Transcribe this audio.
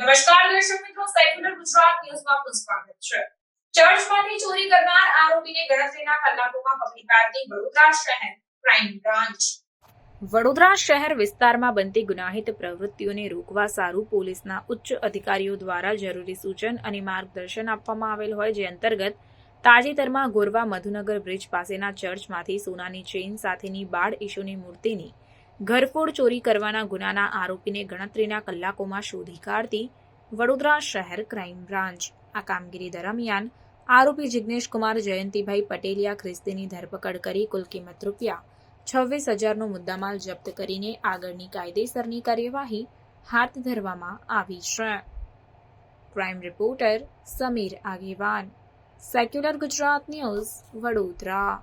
નમસ્કાર દર્શક મિત્રો સેક્યુલર ગુજરાત ન્યૂઝમાં આપનું છે. ચર્ચમાંથી ચોરી કરનાર આરોપીને ગણતરીના કલાકોમાં પકડી પાડતી વડોદરા શહેર ક્રાઇમ બ્રાન્ચ. વડોદરા શહેર વિસ્તારમાં બનતી ગુનાહિત પ્રવૃત્તિઓને રોકવા સારું પોલીસના ઉચ્ચ અધિકારીઓ દ્વારા જરૂરી સૂચન અને માર્ગદર્શન આપવામાં આવેલ હોય, જે અંતર્ગત તાજેતરમાં ગોરવા મધુનગર બ્રિજ પાસેના ચર્ચમાંથી સોનાની ચેઇન સાથેની બાળ ઈશુની મૂર્તિની ઘરફોડ ચોરી કરવાના ગુનાના આરોપીને ગણતરીના કલાકોમાં શોધી કાઢતી વડોદરા શહેર ક્રાઇમ બ્રાન્ચ. આ કામગીરી દરમિયાન આરોપી જિગ્નેશ કુમાર જયંતિભાઈ પટેલિયા ખ્રિસ્તીની ધરપકડ કરી કુલ કિંમત રૂપિયા છવ્વીસ હજારનો મુદ્દામાલ જપ્ત કરીને આગળની કાયદેસરની કાર્યવાહી હાથ ધરવામાં આવી છે. Crime reporter Sameer Agevan. Secular Gujarat news Vadodara.